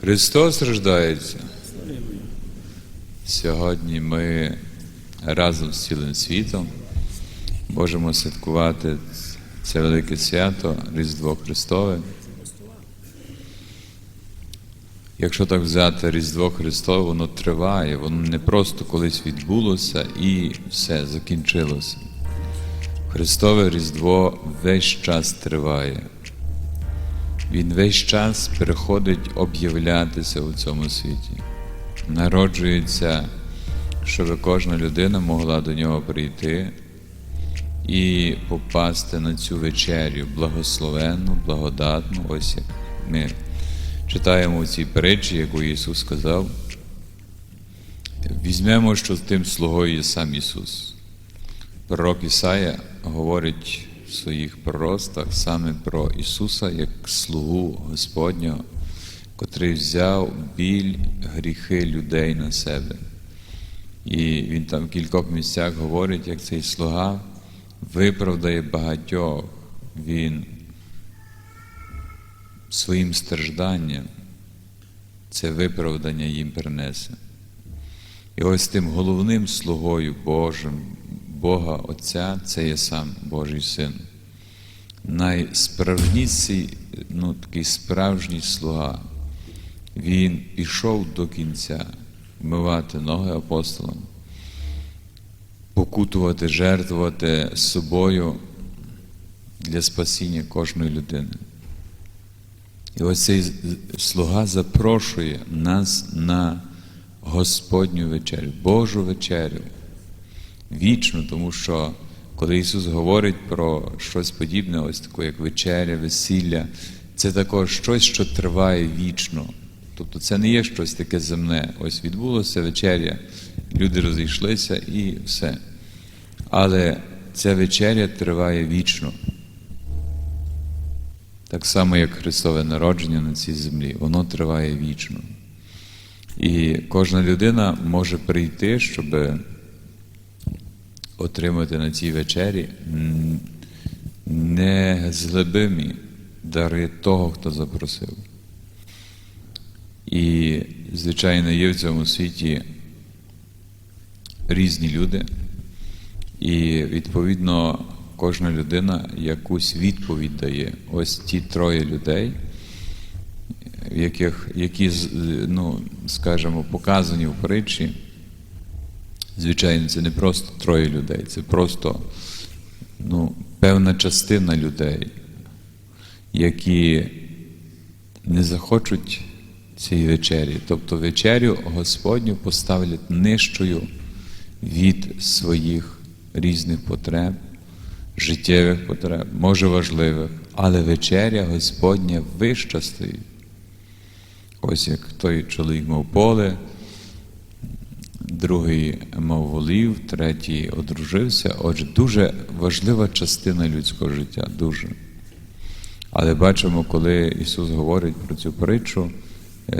Христос рождається. Сьогодні ми разом з цілим світом можемо святкувати це велике свято Різдво Христове. Якщо так взяти Різдво Христове, воно триває, воно не просто колись відбулося і все закінчилося. Христове Різдво весь час триває. Він весь час переходить об'являтися у цьому світі, народжується, щоб кожна людина могла до нього прийти і попасти на цю вечерю благословенну, благодатну. Ось як ми читаємо у цій притчі, яку Ісус сказав. Візьмемо, що тим слугою є сам Ісус. Пророк Ісая говорить в своїх проростах саме про Ісуса як слугу Господнього, котрий взяв біль гріхи людей на себе. І він там в кількох місцях говорить, як цей слуга виправдає багатьох, він своїм стражданням це виправдання їм принесе. І ось тим головним слугою Божим, Бога Отця, це є сам Божий Син. Найсправжніший, ну, такий справжній слуга. Він пішов до кінця вмивати ноги апостолам, покутувати, жертвувати собою для спасіння кожної людини. І ось цей слуга запрошує нас на Господню вечерю, Божу вечерю. Вічно, тому що коли Ісус говорить про щось подібне, ось таке, як вечеря, весілля, це також щось, що триває вічно. Тобто це не є щось таке земне. Ось відбулося вечеря, люди розійшлися і все. Але ця вечеря триває вічно. Так само, як Христове народження на цій землі, воно триває вічно. І кожна людина може прийти, щоб отримати на цій вечері незлебимі дари того, хто запросив. І, звичайно, є в цьому світі різні люди, і відповідно кожна людина якусь відповідь дає. Ось ті троє людей, яких, які, ну, скажімо, показані в притчі. Звичайно, це не просто троє людей, це просто ну, певна частина людей, які не захочуть цієї вечері. Тобто вечерю Господню поставлять нижчою від своїх різних потреб, життєвих потреб, може важливих, але вечеря Господня вища стоїть. Ось як той чоловік мав поле другий мав третій одружився. Отже, дуже важлива частина людського життя, дуже. Але бачимо, коли Ісус говорить про цю притчу,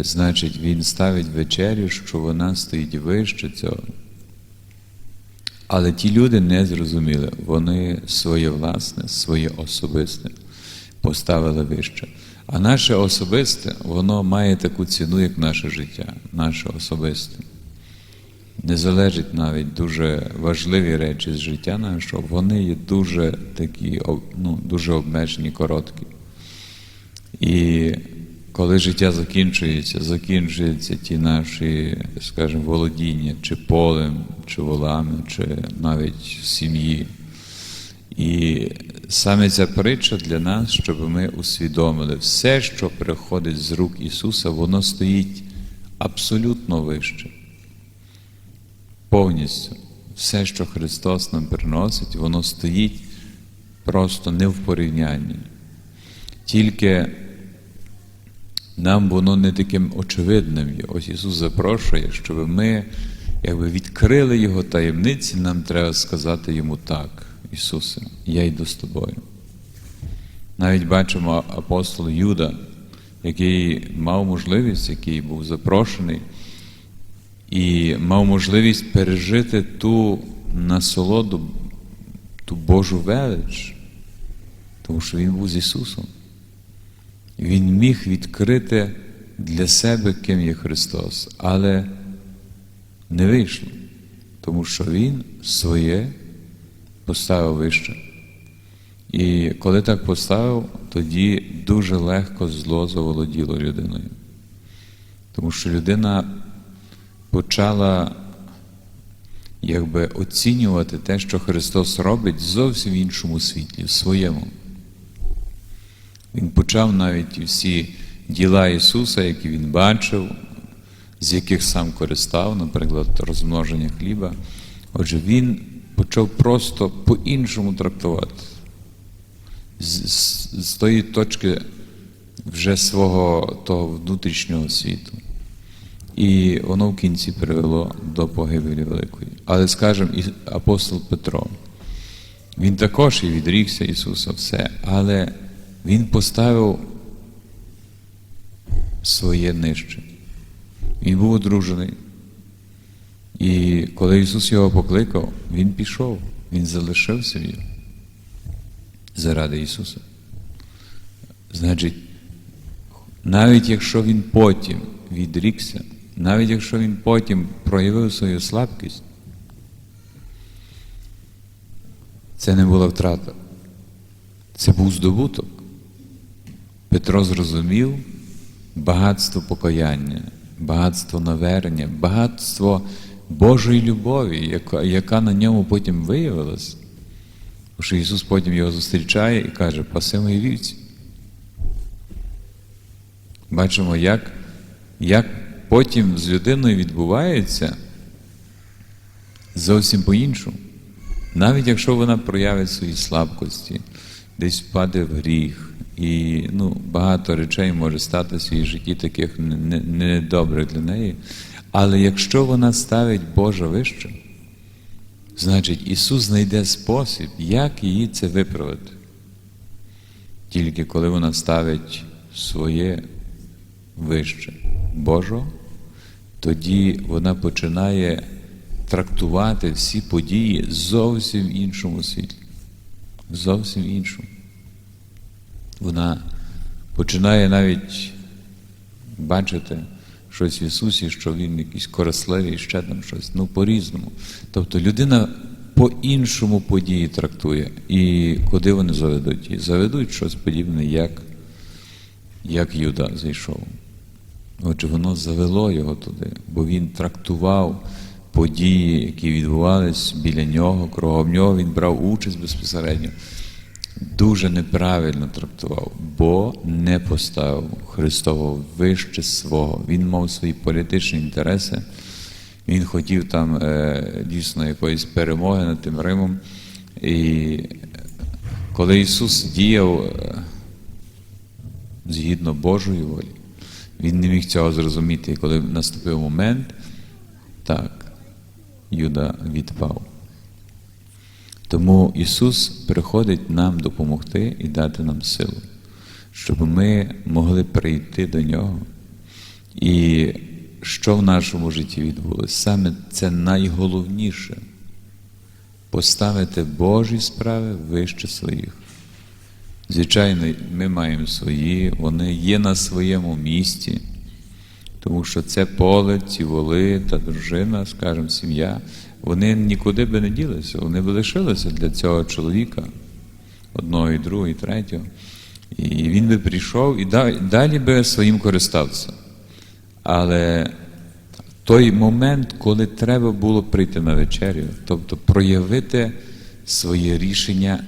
значить, Він ставить вечерю, що вона стоїть вище цього. Але ті люди не зрозуміли, вони своє власне, своє особисте поставили вище. А наше особисте, воно має таку ціну, як наше життя, наше особисте не залежить навіть дуже важливі речі з життя нашого, вони є дуже такі, ну, дуже обмежені, короткі. І коли життя закінчується, закінчуються ті наші, скажімо, володіння, чи полем, чи волами, чи навіть сім'ї. І саме ця притча для нас, щоб ми усвідомили, все, що приходить з рук Ісуса, воно стоїть абсолютно вище повністю все, що Христос нам приносить, воно стоїть просто не в порівнянні. Тільки нам воно не таким очевидним. Ось Ісус запрошує, щоб ми якби відкрили Його таємниці, нам треба сказати Йому так, Ісусе, я йду з тобою. Навіть бачимо апостол Юда, який мав можливість, який був запрошений і мав можливість пережити ту насолоду, ту Божу велич, тому що він був з Ісусом. Він міг відкрити для себе, ким є Христос, але не вийшло, тому що Він своє поставив вище. І коли так поставив, тоді дуже легко зло заволоділо людиною. Тому що людина почала якби оцінювати те, що Христос робить, зовсім в іншому світлі, в своєму. Він почав навіть всі діла Ісуса, які Він бачив, з яких сам користав, наприклад, розмноження хліба. Отже, Він почав просто по-іншому трактувати. З, з, з тої точки вже свого того внутрішнього світу. І воно в кінці привело до погибелі великої. Але, скажімо, апостол Петро, він також і відрікся Ісуса, все, але Він поставив своє нижче. Він був одружений. І коли Ісус його покликав, Він пішов, Він залишив собі заради Ісуса. Значить, навіть якщо Він потім відрікся, навіть якщо Він потім проявив свою слабкість, це не була втрата. Це був здобуток. Петро зрозумів багатство покаяння, багатство навернення, багатство Божої любові, яка, на ньому потім виявилась. Тому що Ісус потім його зустрічає і каже, паси мої вівці. Бачимо, як, як потім з людиною відбувається зовсім по-іншому. Навіть якщо вона проявить свої слабкості, десь впаде в гріх, і ну, багато речей може статися в її житті, таких недобрих для неї. Але якщо вона ставить Божа вище, значить Ісус знайде спосіб, як її це виправити. Тільки коли вона ставить своє вище Божого, тоді вона починає трактувати всі події зовсім в іншому світлі. Зовсім іншому. Вона починає навіть бачити щось в Ісусі, що Він якийсь корисливий, ще там щось, ну по-різному. Тобто людина по-іншому події трактує. І куди вони заведуть? І заведуть щось подібне, як, як Юда зайшов. Отже, воно завело його туди, бо він трактував події, які відбувались біля нього, кругом нього, він брав участь безпосередньо. Дуже неправильно трактував, бо не поставив Христового вище свого. Він мав свої політичні інтереси, він хотів там е, дійсно якоїсь перемоги над тим Римом. І коли Ісус діяв е, згідно Божої волі, Він не міг цього зрозуміти. І коли наступив момент, так, Юда відпав. Тому Ісус приходить нам допомогти і дати нам силу, щоб ми могли прийти до Нього. І що в нашому житті відбулося? Саме це найголовніше поставити Божі справи вище своїх. Звичайно, ми маємо свої, вони є на своєму місці, тому що це поле, ці воли та дружина, скажімо, сім'я, вони нікуди би не ділися, вони би лишилися для цього чоловіка, одного, і другого, і третього. І він би прийшов і далі би своїм користався. Але той момент, коли треба було прийти на вечерю, тобто проявити своє рішення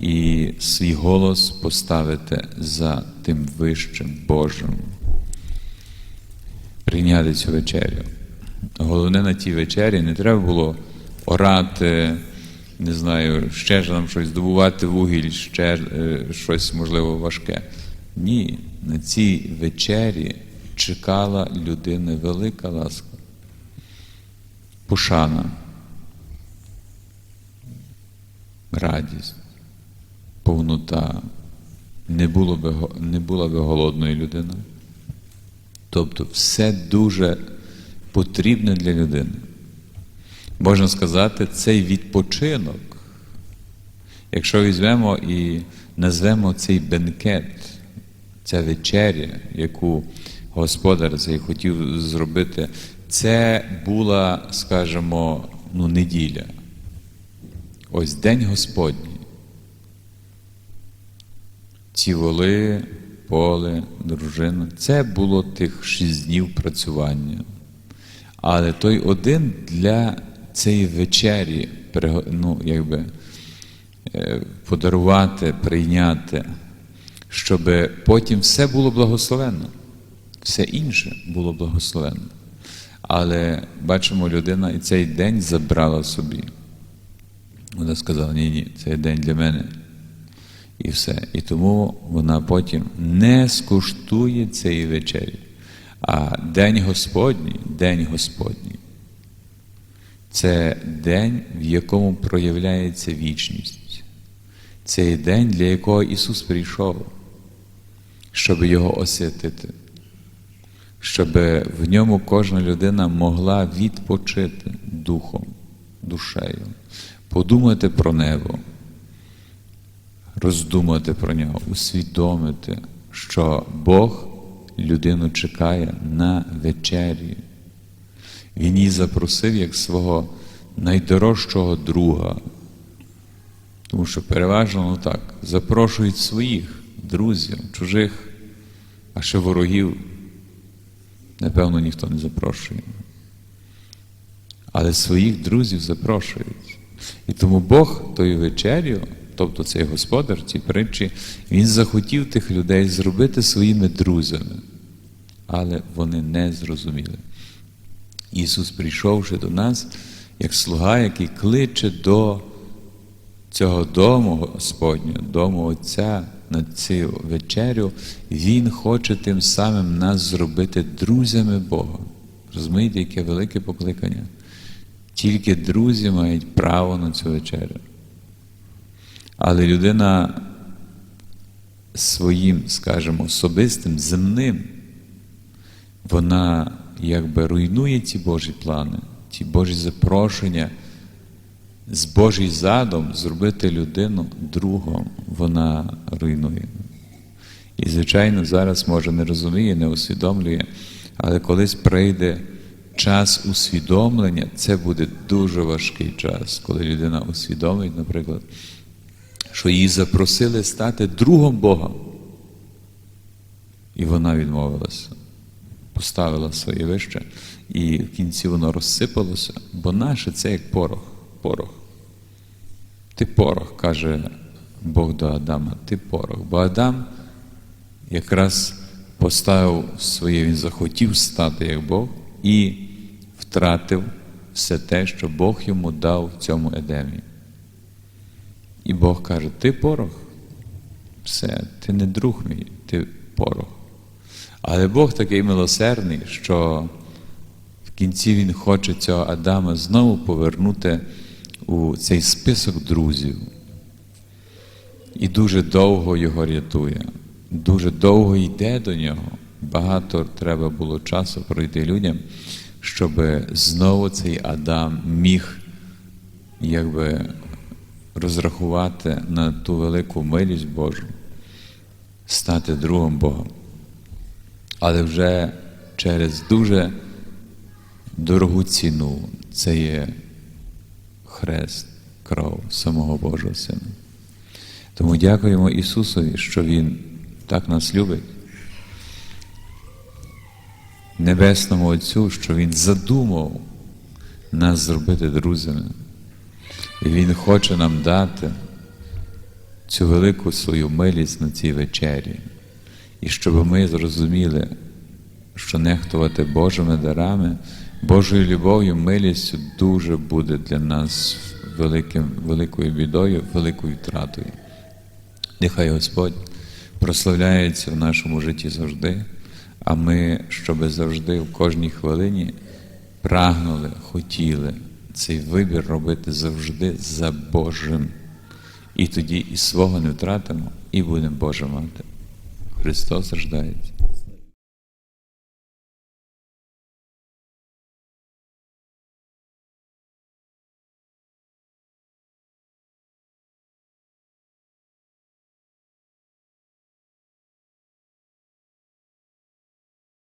і свій голос поставити за тим вищим Божим, прийняти цю вечерю. Головне на тій вечері не треба було орати, не знаю, ще ж нам щось здобувати вугіль, ще е, щось можливо важке. Ні, на цій вечері чекала людини велика ласка, пошана, радість, повнота. Не, було би, не була би голодною людиною. Тобто все дуже потрібне для людини. Можна сказати, цей відпочинок, якщо візьмемо і назвемо цей бенкет, ця вечеря, яку господар цей хотів зробити, це була, скажімо, ну, неділя. Ось День Господній. Ці воли, поле, дружина. Це було тих шість днів працювання. Але той один для цієї вечері ну, якби, е, подарувати, прийняти, щоб потім все було благословенно. Все інше було благословенно. Але бачимо, людина і цей день забрала собі. Вона сказала, ні, ні, цей день для мене. І все. І тому вона потім не скуштує цієї вечері. А День Господній, День Господній. Це день, в якому проявляється вічність. Це день, для якого Ісус прийшов, щоб його освятити, щоб в ньому кожна людина могла відпочити духом, душею, подумати про небо, роздумати про нього, усвідомити, що Бог людину чекає на вечері. Він її запросив як свого найдорожчого друга. Тому що переважно ну так, запрошують своїх друзів, чужих, а ще ворогів, напевно, ніхто не запрошує. Але своїх друзів запрошують. І тому Бог тою вечерю, тобто цей господар, ці притчі, він захотів тих людей зробити своїми друзями, але вони не зрозуміли. Ісус, прийшовши до нас, як слуга, який кличе до цього дому Господнього, дому Отця на цю вечерю, Він хоче тим самим нас зробити друзями Бога. Розумієте, яке велике покликання? Тільки друзі мають право на цю вечерю. Але людина своїм, скажімо, особистим, земним, вона якби руйнує ці Божі плани, ті Божі запрошення, з Божий задум зробити людину другом, вона руйнує. І, звичайно, зараз, може, не розуміє, не усвідомлює, але колись прийде час усвідомлення, це буде дуже важкий час, коли людина усвідомить, наприклад, що її запросили стати другом Бога. І вона відмовилася, поставила своє вище, і в кінці воно розсипалося, бо наше це як порох. порох. Ти порох, каже Бог до Адама, ти порох. Бо Адам якраз поставив своє, він захотів стати як Бог і втратив все те, що Бог йому дав в цьому Едемі. Бог каже: ти порох, все, ти не друг мій, ти порох. Але Бог такий милосердний, що в кінці Він хоче цього Адама знову повернути у цей список друзів. І дуже довго його рятує, дуже довго йде до нього. Багато треба було часу пройти людям, щоб знову цей Адам міг якби розрахувати на ту велику милість Божу, стати другом Бога. Але вже через дуже дорогу ціну це є хрест, кров самого Божого Сина. Тому дякуємо Ісусові, що Він так нас любить. Небесному Отцю, що Він задумав нас зробити друзями. І Він хоче нам дати цю велику свою милість на цій вечері. І щоб ми зрозуміли, що нехтувати Божими дарами, Божою любов'ю, милістю дуже буде для нас великим, великою бідою, великою втратою. Нехай Господь прославляється в нашому житті завжди, а ми, щоб завжди в кожній хвилині прагнули, хотіли цей вибір робити завжди за Божим. І тоді і свого не втратимо, і будемо Боже мати. Христос рождається.